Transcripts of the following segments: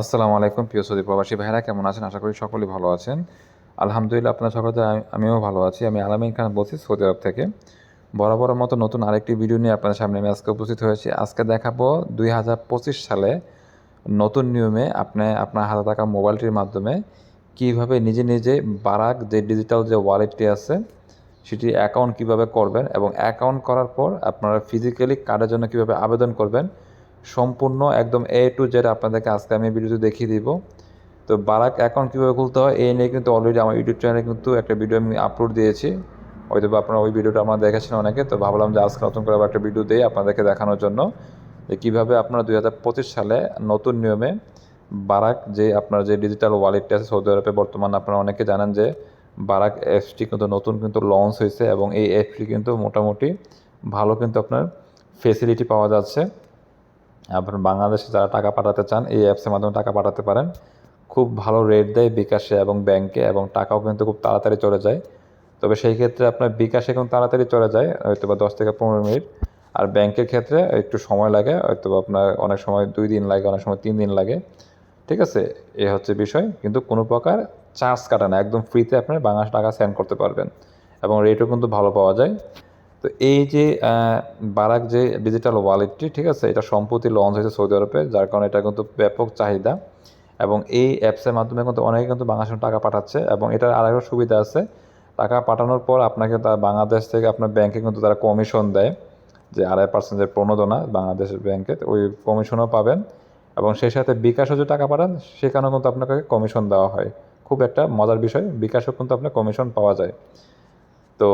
আসসালামু আলাইকুম, প্রিয় সৌদি প্রবাসী ভাইরা কেমন আছেন? আশা করি সকলেই ভালো আছেন। আলহামদুলিল্লাহ, আপনার সকলে আমিও ভালো আছি। আমি আলামিন খান বলছি সৌদি আরব থেকে। বরাবর মতো নতুন আরেকটি ভিডিও নিয়ে আপনাদের সামনে আমি আজকে উপস্থিত হয়েছি। আজকে দেখাবো দুই হাজার পঁচিশ সালে নতুন নিয়মে আপনি আপনার হাতে থাকা মোবাইলটির মাধ্যমে কীভাবে নিজে নিজে বারাক যে ডিজিটাল যে ওয়ালেটটি আছে, সেটি অ্যাকাউন্ট কীভাবে করবেন এবং অ্যাকাউন্ট করার পর আপনারা ফিজিক্যালি কার্ডের জন্য কীভাবে আবেদন করবেন সম্পূর্ণ একদম এ টু জেড আপনাদেরকে আজকে আমি ভিডিওতে দেখিয়ে দিব। তো বারাক অ্যাকাউন্ট কীভাবে খুলতে হয়, এই নিয়ে কিন্তু অলরেডি আমার ইউটিউব চ্যানেলে কিন্তু একটা ভিডিও আমি আপলোড দিয়েছি। হয়তো আপনারা ওই ভিডিওটা আমরা দেখেছেন অনেকে, তো ভাবলাম যে আজকে নতুন করে আবার একটা ভিডিও দিই আপনাদেরকে দেখানোর জন্য। যে কীভাবে আপনারা দুই হাজার পঁচিশ সালে নতুন নিয়মে বারাক যে আপনার যে ডিজিটাল ওয়ালেটটি আছে সৌদি আরবে বর্তমানে আপনারা অনেকে জানেন যে বারাক অ্যাপসটি কিন্তু নতুন কিন্তু লঞ্চ হয়েছে এবং এই অ্যাপটি কিন্তু মোটামুটি ভালো কিন্তু আপনার ফেসিলিটি পাওয়া যাচ্ছে। আপনার বাংলাদেশে যারা টাকা পাঠাতে চান, এই অ্যাপসের মাধ্যমে টাকা পাঠাতে পারেন। খুব ভালো রেট দেয় বিকাশে এবং ব্যাংকে এবং টাকাও কিন্তু খুব তাড়াতাড়ি চলে যায়। তবে সেই ক্ষেত্রে আপনার বিকাশে কিন্তু তাড়াতাড়ি চলে যায় হয়তো বা দশ থেকে পনেরো মিনিট। আর ব্যাংকের ক্ষেত্রে একটু সময় লাগে হয়তো আপনার অনেক সময় দুই দিন লাগে, অনেক সময় তিন দিন লাগে। ঠিক আছে? এ হচ্ছে বিষয়। কিন্তু কোনো প্রকার চার্জ কাটা না। একদম ফ্রিতে আপনি বাংলাদেশ টাকা সেন্ড করতে পারবেন। এবং রেটও কিন্তু ভালো পাওয়া যায়। তো এই যে বারাক যে ডিজিটাল ওয়ালেটটি ঠিক আছে? এটা সম্প্রতি লঞ্চ হয়েছে সৌদি আরবে, যার কারণে এটা কিন্তু ব্যাপক চাহিদা। এবং এই অ্যাপসের মাধ্যমে কিন্তু অনেকে কিন্তু বাংলাদেশে টাকা পাঠাচ্ছে এবং এটার আরেকটা সুবিধা আছে। টাকা পাঠানোর পর আপনাকে তার বাংলাদেশ থেকে আপনার ব্যাংকে কিন্তু তারা কমিশন দেয়। যে আড়াই পার্সেন্টের প্রণোদনা বাংলাদেশের ব্যাংকে ওই কমিশনও পাবেন। এবং সেই সাথে বিকাশও যে টাকা পাঠান, সেখানেও কিন্তু আপনাকে কমিশন দেওয়া হয়। খুব একটা মজার বিষয়, বিকাশও কিন্তু আপনার কমিশন পাওয়া যায়। তো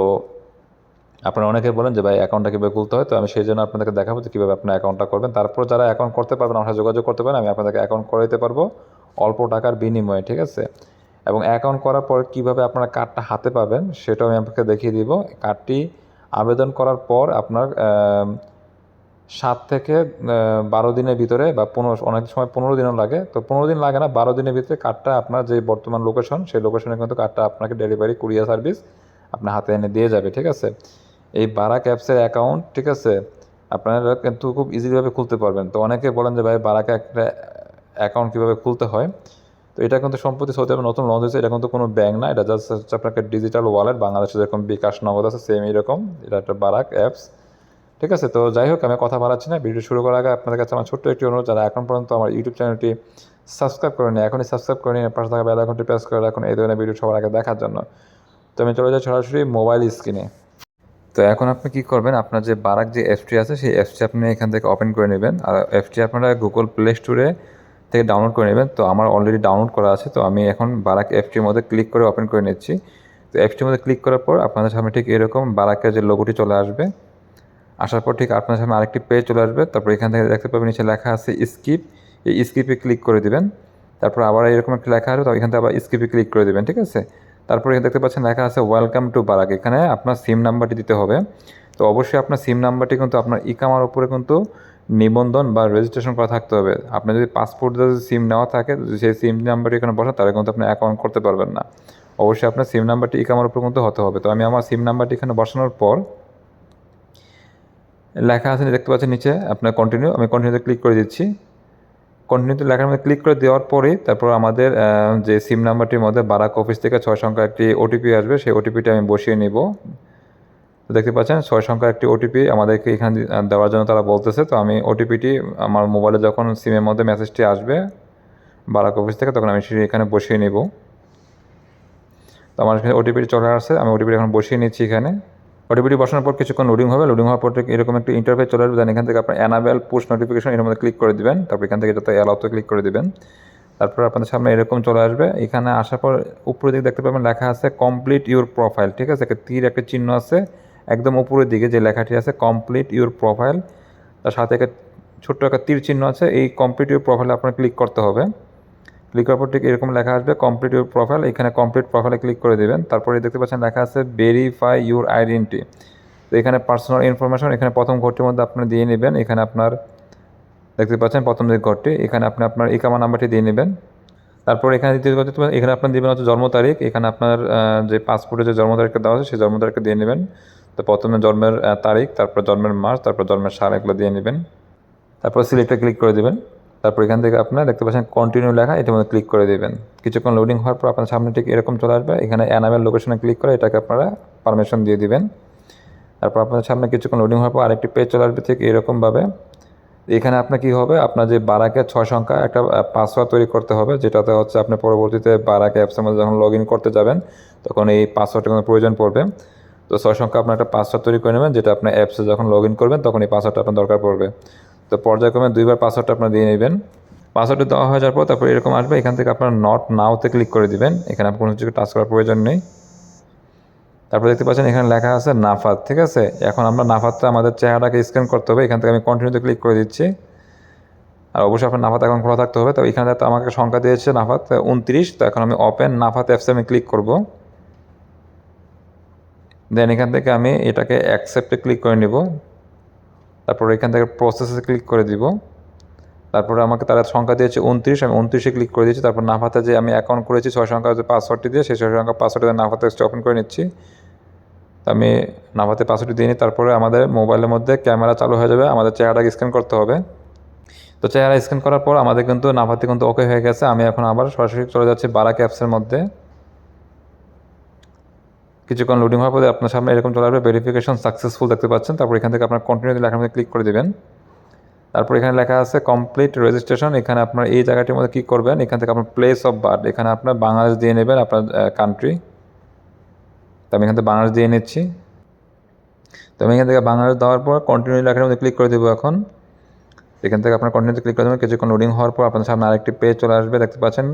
আপনারা অনেকে বলেন যে, ভাই অ্যাকাউন্টটা কীভাবে খুলতে হয়? তো আমি সেই জন্য আপনাদেরকে দেখাবো যে, কীভাবে আপনার অ্যাকাউন্টটা করবেন। তারপর যারা অ্যাকাউন্ট করতে পারবেন, আমার যোগাযোগ করতে পারেন, আমি আপনাদেরকে অ্যাকাউন্ট করে দিতে পারব অল্প টাকার বিনিময়ে, ঠিক আছে? এবং অ্যাকাউন্ট করার পর কীভাবে আপনারা কার্ডটা হাতে পাবেন, সেটাও আমি আপনাকে দেখিয়ে দিব। কার্ডটি আবেদন করার পর আপনার সাত থেকে বারো দিনের ভিতরে বা পনেরো, অনেক সময় পনেরো দিনও লাগে। তো পনেরো দিন লাগে না, বারো দিনের ভিতরে কার্ডটা আপনার যে বর্তমান লোকেশন সেই লোকেশনে কিন্তু কার্ডটা আপনাকে ডেলিভারি কুরিয়ার সার্ভিস আপনার হাতে এনে দিয়ে যাবে, ঠিক আছে? এই বারাক অ্যাপসের অ্যাকাউন্ট ঠিক আছে? আপনারা কিন্তু খুব ইজিলিভাবে খুলতে পারবেন। তো অনেকে বলেন যে, ভাই বারাকে একটা অ্যাকাউন্ট কীভাবে খুলতে হয়? তো এটা কিন্তু সম্প্রতি সৌদি আরবে নতুন লঞ্চ হয়েছে। এটা কিন্তু কোনো ব্যাঙ্ক না, এটা জাস্ট হচ্ছে আপনাকে ডিজিটাল ওয়ালেট বাংলাদেশে যেরকম বিকাশ নগদ আছে সেম এইরকম। এটা একটা বারাক অ্যাপস ঠিক আছে? তো যাই হোক, আমি কথা বাড়াচ্ছি না। ভিডিও শুরু করার আগে আপনাদের কাছে আমার ছোট্ট একটি অনুরোধ, যারা এখন পর্যন্ত আমার ইউটিউব চ্যানেলটি সাবস্ক্রাইব করে নিন এখনই সাবস্ক্রাইব করে নিন। পাশে থাকা বেল আইকনটি প্রেস করে রাখুন। এই ধরনের ভিডিও সবার আগে দেখার জন্য। তো আমি চলে যাই সরাসরি মোবাইল স্ক্রিনে তো এখন আপনি কি করবেন? আপনার যে বারাক যে অ্যাপসটি আছে, সেই অ্যাপসটি আপনি এখান থেকে ওপেন করে নেবেন। আর অ্যাপসটি আপনারা গুগল প্লে স্টোরে থেকে ডাউনলোড করে নেবেন। তো আমার অলরেডি ডাউনলোড করা আছে। তো আমি এখন বারাক অ্যাপসটির মধ্যে ক্লিক করে ওপেন করে নিচ্ছি। তো অ্যাপসটির মধ্যে ক্লিক করার পর আপনাদের সামনে ঠিক এরকম বারাকের যে লোগোটি চলে আসবে। আসার পর ঠিক আপনার সামনে আরেকটি পেজ চলে আসবে। তারপর এখান থেকে দেখতে পাবেন, নিচে লেখা আছে স্কিপ এই স্কিপে ক্লিক করে দিবেন। তারপর আবার এরকম একটা লেখা আসবে তো এখান থেকে আবার স্কিপে ক্লিক করে দেবেন, ঠিক আছে? তারপরে দেখতে পাচ্ছেন লেখা আছে ওয়েলকাম টু বারাক এখানে আপনার সিম নাম্বারটি দিতে হবে। তো অবশ্যই আপনার সিম নাম্বারটি কিন্তু আপনার ইকামার উপরে কিন্তু নিবন্ধন বা রেজিস্ট্রেশন করা থাকতে হবে। আপনার যদি পাসপোর্ট যদি সিম নেওয়া থাকে সেই সিম নাম্বারটি এখানে বসা তাহলে কিন্তু আপনি অ্যাকাউন্ট করতে পারবেন না। অবশ্যই আপনার সিম নাম্বারটি ইকামার উপর কিন্তু হতে হবে। তো আমি আমার সিম নাম্বারটি এখানে বসানোর পর লেখা আছে, দেখতে পাচ্ছেন নিচে, আপনার কন্টিনিউ আমি কন্টিনিউতে ক্লিক করে দিচ্ছি। কন্টিনিউতে লেখার মধ্যে ক্লিক করে দেওয়ার পরেই তারপর আমাদের যে সিম নাম্বারটির মধ্যে বারাক অফিস থেকে ছয় সংখ্যা একটি ওটিপি আসবে, সেই ওটিপিটা আমি বসিয়ে নিব। দেখতে পাচ্ছেন, ছয় সংখ্যা একটি ওটিপি আমাদেরকে এখানে দেওয়ার জন্য তারা বলতেছে। তো আমি ওটিপিটি আমার মোবাইলে যখন সিমের মধ্যে মেসেজটি আসবে বারাক অফিস থেকে, তখন আমি সেটি এখানে বসিয়ে নিব। তো আমার এখানে ওটিপিটি চলে আসছে, আমি ওটিপিটি এখন বসিয়ে নিচ্ছি এখানে। ওটিপিটি বসানোর পর কিছুক্ষণ লোডিং হবে লোডিং হওয়ার পর এরকম একটা ইন্টারফেস চলে আসবে দেন এখান থেকে আপনার অ্যানাবেল পুশ নোটিফিকেশন এর মধ্যে ক্লিক করে দেবেন, তারপর এখান থেকে যাতে অ্যালাউতে ক্লিক করে দেবেন। তারপর আপনাদের সামনে এরকম চলে আসবে, এখানে আসার পর উপরের দিকে দেখতে পাবেন লেখা আছে কমপ্লিট ইউর প্রোফাইল ঠিক আছে? একটা তীর, একটা চিহ্ন আছে, একদম উপরের দিকে যে লেখাটি আছে কমপ্লিট ইউর প্রোফাইল তার সাথে একটা ছোট্ট একটা তীর চিহ্ন আছে, এই কমপ্লিট ইউর প্রোফাইলে আপনার ক্লিক করতে হবে। ক্লিক করার পর ঠিক এরকম লেখা আসবে কমপ্লিট ইউর প্রোফাইল এখানে কমপ্লিট প্রোফাইলে ক্লিক করে দেবেন, তারপরে দেখতে পাচ্ছেন লেখা আছে ভেরিফাই ইউর আইডেন্টি তো এখানে পার্সোনাল ইনফরমেশন এখানে প্রথম ঘরটির মধ্যে আপনি দিয়ে নেবেন, এখানে আপনার, দেখতে পাচ্ছেন প্রথম যে ঘরটি, এখানে আপনি আপনার ইকামা নাম্বারটি দিয়ে নেবেন। তারপর এখানে দ্বিতীয় এখানে আপনার দেবেন হচ্ছে জন্ম তারিখ, এখানে আপনার যে পাসপোর্টে যে জন্ম তারিখটা দেওয়া আছে, সেই জন্ম তারিখটা দিয়ে নেবেন। তো প্রথমে জন্মের তারিখ, তারপর জন্মের মাস, তারপর জন্মের সাল এগুলো দিয়ে নেবেন। তারপর সিলেক্টে ক্লিক করে দেবেন। তারপর এখান থেকে আপনার দেখতে পাচ্ছেন কন্টিনিউ লেখা এটার মধ্যে ক্লিক করে দেবেন। কিছুক্ষণ লোডিং হওয়ার পর আপনার সামনে ঠিক এরকম চলে আসবে। এখানে অ্যানাবেল লোকেশনে ক্লিক করে এটাকে আপনারা পারমিশন দিয়ে দিবেন। তারপর আপনার সামনে কিছুক্ষণ লোডিং হওয়ার পর আরেকটি পেজ চলে আসবে ঠিক এরকমভাবে। এখানে আপনার কি হবে? আপনার যে বারাকের ছয় সংখ্যা একটা পাসওয়ার্ড তৈরি করতে হবে, যেটাতে হচ্ছে আপনি পরবর্তীতে বারাক অ্যাপসের মধ্যে যখন লগ ইন করতে যাবেন, তখন এই পাসওয়ার্ডের কোনো প্রয়োজন পড়বে। তো ছয় সংখ্যা আপনার একটা পাসওয়ার্ড তৈরি করে নেবেন, যেটা আপনার অ্যাপসে যখন লগ ইন করবেন, তখন এই পাসওয়ার্ডটা আপনার দরকার পড়বে। তো পর্যায়ক্রমে দুইবার পাসওয়ার্ডটা আপনার দিয়ে নেবেন। পাসওয়ার্ডটা দেওয়া হয়ে যাওয়ার পর তারপর এরকম আসবে, এখান থেকে আপনার নট নাওতে ক্লিক করে দিবেন। এখানে আপনার কোনো কিছু টাচ করার প্রয়োজন নেই। তারপর দেখতে পাচ্ছেন এখানে লেখা আছে নাফাত, ঠিক আছে? এখন আমরা নাফাতটা আমাদের চেহারাটাকে স্ক্যান করতে হবে, এখান থেকে আমি কন্টিনিউতে ক্লিক করে দিচ্ছি। আর অবশ্যই আপনার নাফাত এখন খোলা থাকতে হবে, তো এখানে তো আমাকে সংখ্যা দিয়েছে নাফাত উনত্রিশ, তো এখন আমি ওপেন নাফাত অ্যাপসে আমি ক্লিক করব। দেন এখান থেকে আমি এটাকে অ্যাকসেপ্টে ক্লিক করে নিব। তারপর এখান থেকে প্রসেসে ক্লিক করে দিব। তারপরে আমাকে তারা সংখ্যা দিয়েছে উনত্রিশ, আমি উনত্রিশে ক্লিক করে দিয়েছি। তারপর নাফাতে যে আমি অ্যাকাউন্ট করেছি, ছয় সংখ্যা যে পাসওয়ার্ডটি দিয়ে, সেই ছয় সংখ্যা পাসওয়ার্ডে নাফাতে ওপেন করে নিচ্ছি। আমি নাফাতে পাসওয়ার্ডটি দিয়ে নিই তারপরে আমাদের মোবাইলের মধ্যে ক্যামেরা চালু হয়ে যাবে, আমাদের চেহারাটাকে স্ক্যান করতে হবে। তো চেহারা স্ক্যান করার পর আমাদের কিন্তু নাফাতে কিন্তু ওকে হয়ে গেছে, আমি এখন আবার সরাসরি চলে যাচ্ছি বারাক অ্যাপসের মধ্যে। কিছুক্ষণ লোডিং হওয়ার পরে আপনার সামনে এরকম চলে আসবে ভেরিফিকেশন সাকসেসফুল দেখতে পাচ্ছেন। তারপর এখান থেকে আপনার কন্টিনিউ লেখার মধ্যে ক্লিক করে দেবেন। তারপর এখানে লেখা আছে কমপ্লিট রেজিস্ট্রেশন এখানে আপনার এই জায়গাটির মধ্যে কী করবেন। এখান থেকে আপনার প্লেস অফ বার্থ এখানে আপনার বাংলাদেশ দিয়ে নেবেন আপনার কান্ট্রি তো আমি এখান থেকে বাংলাদেশ দিয়ে নিচ্ছি। তো আমি এখান থেকে বাংলাদেশ দেওয়ার পর কন্টিনিউ লেখার মধ্যে ক্লিক করে দেবো এখন। এখান থেকে আপনার কন্টিনিউতে ক্লিক করে দেবেন। কিছুক্ষণ লোডিং হওয়ার পর আপনার সামনে আরেকটি পেজ চলে আসবে। দেখতে পাচ্ছেন?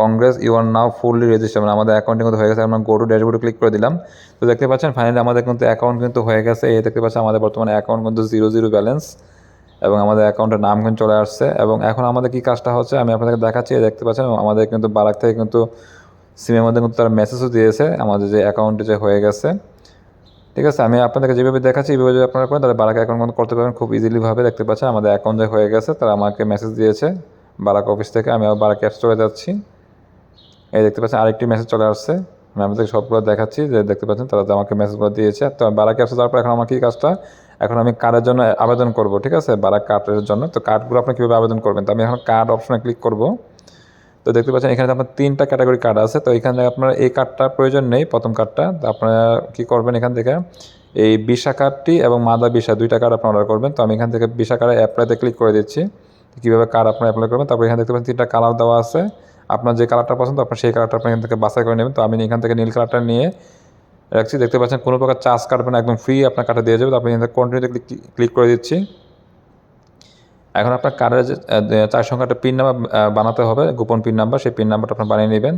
Congrats you are now fully register মানে আমাদের অ্যাকাউন্টিং কিন্তু হয়ে গেছে। আমরা গো টু ড্যাশবোর্ডে ক্লিক করে দিলাম। তো দেখতে পাচ্ছেন ফাইনালি আমাদের কিন্তু অ্যাকাউন্ট কিন্তু হয়ে গেছে। এই দেখতে পাচ্ছেন, আমাদের বর্তমানে অ্যাকাউন্ট কিন্তু জিরো জিরো ব্যালেন্স এবং আমাদের অ্যাকাউন্টের নাম কিন্তু চলে আসছে। এবং এখন আমাদের কী কাজটা হচ্ছে, আমি আপনাদেরকে দেখাচ্ছি। দেখতে পাচ্ছেন, আমাদের কিন্তু বারাক থেকে কিন্তু সিমের মধ্যে কিন্তু তারা মেসেজও দিয়েছে আমাদের যে অ্যাকাউন্টে যে হয়ে গেছে। ঠিক আছে, আমি আপনাদেরকে যেভাবে দেখাচ্ছি, এইভাবে যদি আপনারা করেন, তাহলে বারাক অ্যাকাউন্ট করতে পারেন খুব ইজিলিভাবে দেখতে পাচ্ছেন, আমাদের অ্যাকাউন্ট যে হয়ে গেছে, তারা আমাকে মেসেজ দিয়েছে বারাক অফিস থেকে। আমি আবার বারাক অ্যাপস চলে যাচ্ছি। এই দেখতে পাচ্ছেন, আরেকটি মেসেজ চলে আসছে। আমি আপনাদের সবগুলো দেখাচ্ছি, যে দেখতে পাচ্ছেন, তারা আমাকে মেসেজগুলো দিয়েছে। তো বারাক যাওয়ার পর এখন আমার কী কাজটা? এখন আমি কার্ডের জন্য আবেদন করব, ঠিক আছে? বারাক কার্ডের জন্য। তো কার্ডগুলো আপনি কীভাবে আবেদন করবেন? তো আমি এখন কার্ড অপশনে ক্লিক করব। তো দেখতে পাচ্ছেন, এখানে আপনার তিনটা ক্যাটাগরি কার্ড আছে। তো এখানে আপনার এই কার্ডটা প্রয়োজন নেই, প্রথম কার্ডটা তো আপনারা কী করবেন এখান থেকে? এই বিশা কার্ডটি এবং মাদা বিশা দুইটা কার্ড আপনি অর্ডার করবেন। তো আমি এখান থেকে বিশা কার্ডে অ্যাপ্লাইতে ক্লিক করে দিচ্ছি। কীভাবে কার্ড আপনি অ্যাপ্লাই করবেন? তারপর এখানে দেখতে পাচ্ছেন, তিনটা কালার দেওয়া আছে। আপনার যে কালারটা পছন্দ, আপনার সেই কালারটা আপনি এখান থেকে বাছাই করে নেবেন। তো আমি এখান থেকে নীল কালারটা নিয়ে রাখছি। দেখতে পাচ্ছেন, কোনো প্রকার চার্জ কাটবেন একদম ফ্রি আপনার কাটা দিয়ে যাবে। তো আপনি এখান থেকে কন্টিনিউতে ক্লিক করে দিচ্ছি। এখন আপনার কার্ডের যে চার সংখ্যাটা পিন নাম্বার বানাতে হবে। গোপন পিন নাম্বার সেই পিন নাম্বারটা আপনার বানিয়ে নেবেন।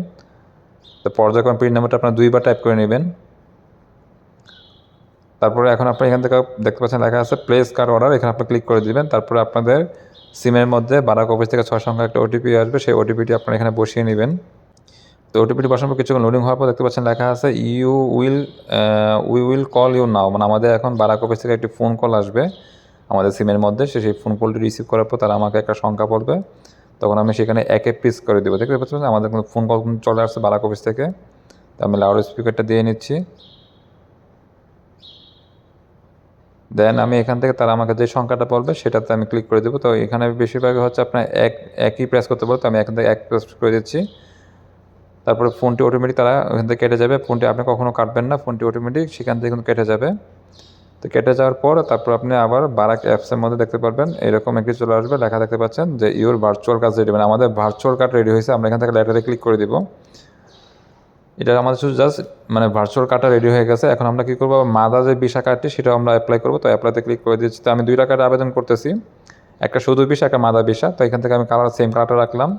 তো পর্যায়ক্রমে পিন নাম্বারটা আপনার দুইবার টাইপ করে নেবেন। তারপরে এখন আপনি এখান থেকে দেখতে পাচ্ছেন, লেখা আছে প্লেস কার্ড অর্ডার এখানে আপনি ক্লিক করে দিবেন। তারপরে আপনাদের সিমের মধ্যে বারাক অফিস থেকে ছয় সংখ্যা একটা ওটিপি আসবে, সেই ওটিপিটি আপনার এখানে বসিয়ে নেবেন। তো ওটিপিটি বসানোর পর কিছুক্ষণ লোডিং হওয়ার পর দেখতে পাচ্ছেন লেখা আছে you will we will call you now মানে আমাদের এখন বারাক অফিস থেকে একটি ফোন কল আসবে আমাদের সিমের মধ্যে, সে সেই ফোন কলটি রিসিভ করার পর তারা আমাকে একটা সংখ্যা বলবে। তখন আমি সেখানে একে পিস করে দেবো। দেখতে পাচ্ছেন আমাদের কিন্তু ফোন কল চলে আসছে বারাক অফিস থেকে। তো আমি লাউড স্পিকারটা দিয়ে নিচ্ছি। দেন আমি এখান থেকে তারা আমাকে যে সংখ্যাটা বলবে সেটাতে আমি ক্লিক করে দেবো। তো এখানে বেশিরভাগ হচ্ছে আপনার এক একই প্রেস করতে পারব তো আমি এখান থেকে এক প্রেস করে দিচ্ছি। তারপরে ফোনটি অটোমেটিক তারা ওখান থেকে কেটে যাবে। ফোনটি আপনি কখনও কাটবেন না ফোনটি অটোমেটিক সেখান থেকে কিন্তু কেটে যাবে। তো কেটে যাওয়ার পর তারপর আপনি আবার বারাক অ্যাপসের মধ্যে দেখতে পারবেন। এরকম একটি চলে আসবে। লেখা দেখতে পাচ্ছেন যে ইউর ভার্চুয়াল কার্ড রেডি মানে আমাদের ভার্চুয়াল কার্ড রেডি হয়েছে। আমরা এখান থেকে লেটারে ক্লিক করে দিব। এটা আমাদের শুধু জাস্ট মানে ভার্চুয়াল কার্ডটা রেডি হয়ে গেছে। এখন আমরা কী করব? মাদা যে বিশা কার্ডটি সেটাও আমরা অ্যাপ্লাই করব। তো অ্যাপ্লাইতে ক্লিক করে দিচ্ছি তো আমি দুইটা কার্ডে আবেদন করতেছি। একটা শুধু বিশা একটা মাদা বিশা তো এখান থেকে আমি কালার সেম কালারটা রাখলাম।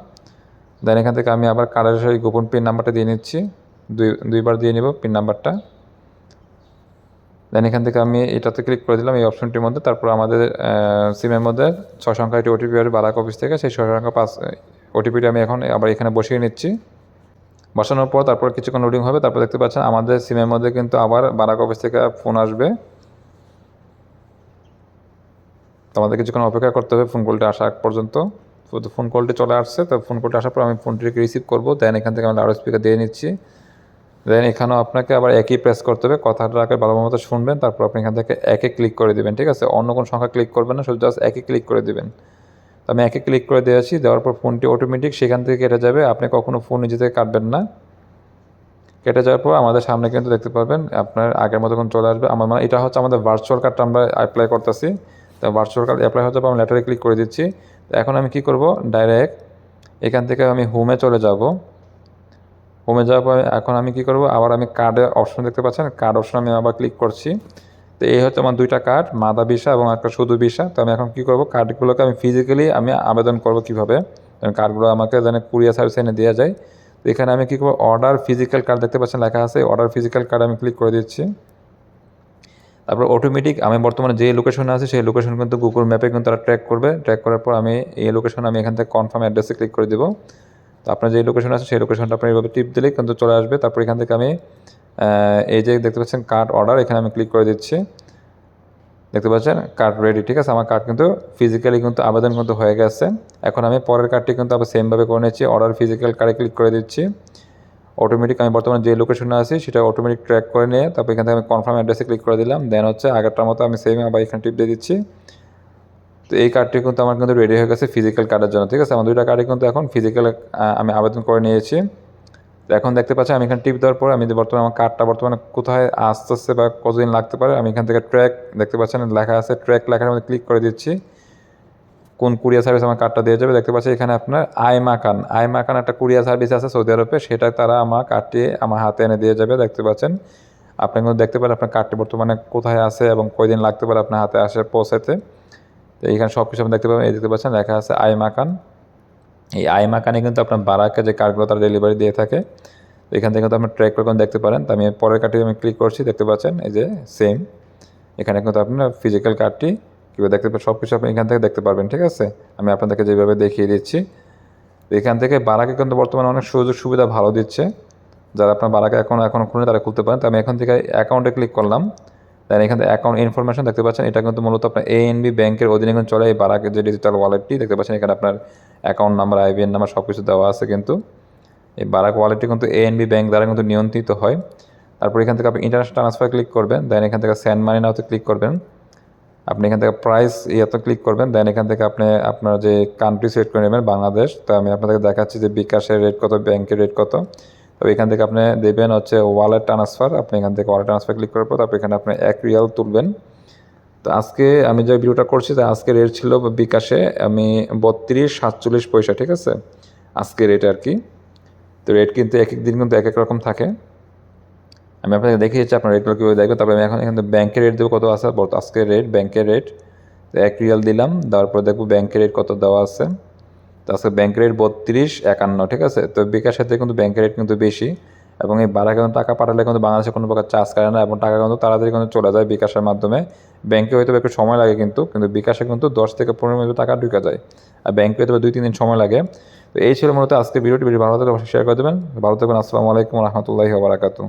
দেন এখান থেকে আমি আবার কার্ডের সেই গোপন পিন নাম্বারটা দিয়ে নিচ্ছি। দুই, দুইবার দিয়ে নিব পিন নাম্বারটা দেন এখান থেকে আমি এটাতে ক্লিক করে দিলাম এই অপশনটির মধ্যে। তারপর আমাদের সিমের মধ্যে ছয় সংখ্যা একটি ওটিপি আসবে বারাক অফিস থেকে। সেই ছয় সংখ্যা পাস ওটিপিটা আমি এখন আবার এখানে বসিয়ে নিচ্ছি। বসানোর পর তারপর কিছুক্ষণ লোডিং হবে, তারপর দেখতে পাচ্ছেন আমাদের সিমের মধ্যে কিন্তু আবার বারাক অফিস থেকে ফোন আসবে। তো আমাদের কিছুক্ষণ অপেক্ষা করতে হবে ফোন কলটি আসা পর্যন্ত। ফোন কলটি চলে আসছে, তো ফোন কলটি আসার পর আমি ফোনটিকে রিসিভ করব দেন এখান থেকে আমি লাউড স্পিকার দিয়ে নিচ্ছি। দেন এখানেও আপনাকে আবার একই প্রেস করতে হবে কথাটাকে ভালো মতো শুনবেন, তারপর আপনি এখান থেকে একে ক্লিক করে দেবেন, ঠিক আছে? অন্য কোনো সংখ্যা ক্লিক করবেন না, শুধু জাস্ট একে ক্লিক করে দেবেন। তো আমি একে ক্লিক করে দিয়েছি দেওয়ার পর ফোনটি অটোমেটিক সেখান থেকে কেটে যাবে। আপনি কখনো ফোন নিজে থেকে কাটবেন না। কেটে যাওয়ার পর আমাদের সামনে কিন্তু দেখতে পারবেন, আপনার আগের মতো চলে আসবে। আমার মানে এটা হচ্ছে আমাদের ভার্চুয়াল কার্ডটা আমরা অ্যাপ্লাই করতেছি। তো ভার্চুয়াল কার্ড অ্যাপ্লাই হওয়ার পর আমি লেটারে ক্লিক করে দিচ্ছি। তো এখন আমি কি করব? ডাইরেক্ট এখান থেকে আমি হোমে চলে যাব। হোমে যাওয়ার পর এখন আমি কি করব? আবার আমি কার্ডের অপশন দেখতে পাচ্ছেন? কার্ড অপশন আমি আবার ক্লিক করছি। তো এই হচ্ছে আমার দুইটা কার্ড মাদা ভিসা এবং একটা শুধু ভিসা। তো আমি এখন কি করব? কার্ডগুলোকে আমি ফিজিক্যালি আমি আবেদন করব কীভাবে? কার্ডগুলো আমাকে যেন কুরিয়ার সার্ভিস এনে দেওয়া যায়। তো এখানে আমি কী করব? অর্ডার ফিজিক্যাল কার্ড দেখতে পাচ্ছেন লেখা আছে। অর্ডার ফিজিক্যাল কার্ড আমি ক্লিক করে দিচ্ছি। তারপর অটোমেটিক আমি বর্তমানে যে লোকেশনে আছি, সেই লোকেশন কিন্তু গুগল ম্যাপে কিন্তু তারা ট্র্যাক করবে। ট্র্যাক করার পর আমি এই লোকেশন আমি এখান থেকে কনফার্ম অ্যাড্রেসে ক্লিক করে দেবো। তো আপনার যে লোকেশন আছে, সেই লোকেশনটা আপনি এইভাবে টিপ দিলেই কিন্তু চলে আসবে। তারপর এখান থেকে আমি এই যে দেখতে পাচ্ছেন কার্ড অর্ডার এখানে আমি ক্লিক করে দিচ্ছি। দেখতে পাচ্ছেন কার্ড রেডি ঠিক আছে? আমার কার্ড কিন্তু ফিজিক্যালি কিন্তু আবেদন কিন্তু হয়ে গেছে। এখন আমি পরের কার্ডটি কিন্তু আবার সেমভাবে করে নিচ্ছি। অর্ডার ফিজিক্যাল কার্ডে ক্লিক করে দিচ্ছি। অটোমেটিক আমি বর্তমানে যে লোকেশনে আছি, সেটা অটোমেটিক ট্র্যাক করে নিয়ে তারপর এখান থেকে আমি কনফার্ম অ্যাড্রেসে ক্লিক করে দিলাম। দেন হচ্ছে আগেরটার মতো আমি সেম আবার এখানে টিপ দিয়ে দিচ্ছি। তো এই কার্ডটি কিন্তু আমার কিন্তু রেডি হয়ে গেছে ফিজিক্যাল কার্ডের জন্য, ঠিক আছে? আমার দুইটা কার্ডে কিন্তু এখন ফিজিক্যাল আমি আবেদন করে নিয়েছি। তো এখন দেখতে পাচ্ছি আমি এখানে টিপ দেওয়ার পর আমি যে বর্তমানে আমার কার্ডটা বর্তমানে কোথায় আসতেছে বা কতদিন লাগতে পারে, আমি এখান থেকে ট্র্যাক দেখতে পাচ্ছেন, লেখা আছে ট্র্যাক লেখার মধ্যে ক্লিক করে দিচ্ছি। কোন কুরিয়ার সার্ভিস আমার কার্ডটা দিয়ে যাবে, দেখতে পাচ্ছি এখানে আপনার আইমাকান। আইমাকান একটা কুরিয়ার সার্ভিস আছে সৌদি আরবে, সেটা তারা আমার কার্ডটি আমার হাতে এনে দিয়ে যাবে, দেখতে পাচ্ছেন। আপনি কিন্তু দেখতে পারেন আপনার কার্ডটি বর্তমানে কোথায় আছে এবং কয়দিন লাগতে পারে আপনার হাতে আসে পৌঁছাতে তো এইখানে সব কিছু আপনি দেখতে পাবেন, এই দেখতে পাচ্ছেন, লেখা আছে আইমাকান। এই আইমাকানে কিন্তু আপনার বারাকে যে কার্ডগুলো তারা ডেলিভারি দিয়ে থাকে, তো এখান থেকে কিন্তু আপনার ট্র্যাক করে দেখতে পারেন। তো আমি পরের কার্ডটি আমি ক্লিক করছি, দেখতে পাচ্ছেন, এই যে সেম এখানে কিন্তু আপনার ফিজিক্যাল কার্ডটি কীভাবে দেখতে পাবেন সব কিছু আপনি এখান থেকে দেখতে পারবেন, ঠিক আছে? আমি আপনাদেরকে যেভাবে দেখিয়ে দিচ্ছি। তো এখান থেকে বারাকে কিন্তু বর্তমানে অনেক সুযোগ সুবিধা ভালো দিচ্ছে। যারা আপনার বারাকে এখন এখনও খুলে তারা খুলতে পারেন। তো আমি এখান থেকে অ্যাকাউন্টে ক্লিক করলাম। দেন এখান অ্যাকাউন্ট ইনফরমেশন দেখতে পাচ্ছেন, এটা কিন্তু মূলত আপনার এএনবি ব্যাংকের অধীনে কিন্তু চলে এই বারাকের যে ডিজিটাল ওয়ালেটটি দেখতে পাচ্ছেন এখানে আপনার অ্যাকাউন্ট নাম্বার আইবিএন নাম্বার সব কিছু দেওয়া আছে কিন্তু। এই বারাক ওয়ালেটটি কিন্তু এএনবি ব্যাংক দ্বারা কিন্তু নিয়ন্ত্রিত হয়। তারপর এখান থেকে আপনি ইন্টারন্যাশনাল ট্রান্সফার ক্লিক করবেন দেন এখান থেকে স্যান্ড মানি নাওতে ক্লিক করবেন। আপনি এখান থেকে প্রাইস ইয়েতে ক্লিক করবেন দেন এখান থেকে আপনি আপনার যে কান্ট্রি সিলেক্ট করে নেবেন, বাংলাদেশ। তো আমি আপনাদেরকে দেখাচ্ছি যে বিকাশের রেট কত ব্যাংকের রেট কত। তো এখান থেকে আপনি দেবেন হচ্ছে ওয়ালেট ট্রান্সফার আপনি এখান থেকে ওয়ালেট ট্রান্সফার ক্লিক করার পর তারপর এখানে আপনি এক রিয়াল তুলবেন। তো আজকে আমি যে ভিডিওটা করছি যে আজকে রেট ছিল বিকাশে আমি বত্রিশ সাতচল্লিশ পয়সা, ঠিক আছে? আজকে রেট আর কি। তো রেট কিন্তু এক এক দিন কিন্তু এক এক রকম থাকে। আমি আপনাকে দেখিয়েছি, আপনার রেটগুলো কীভাবে দেখবেন। তারপরে আমি এখন এখানে ব্যাংকের রেট দেবো, কত আছে? আজকের রেট ব্যাংকের রেট তো এক রিয়াল দিলাম, দেওয়ার পর দেখব ব্যাংকের রেট কত দেওয়া আছে। তো আজকে ব্যাংকের রেট বত্রিশ, একান্ন, ঠিক আছে? তো বিকাশের থেকে কিন্তু ব্যাংকের রেট কিন্তু বেশি এবং এই বাড়া কিন্তু টাকা পাঠালে কিন্তু বাংলাদেশে কোনো প্রকার চার্জ করে না এবং টাকা কিন্তু তাড়াতাড়ি কিন্তু চলে যায় বিকাশের মাধ্যমে। ব্যাংকে হয়তো একটু সময় লাগে কিন্তু কিন্তু বিকাশে কিন্তু দশ থেকে পনেরো মিনিট টাকা ঢুকে যায় আর ব্যাংকে হয়তো দুই, তিন দিন সময় লাগে। তো এই ছিল মূলত আজকে ভিডিওটি। ভিডিও ভালো থাকলে শেয়ার করে দেবেন। ভালো থাকবেন। আসসালামু আলাইকুম রহমতুল্লাহি বারাকাতু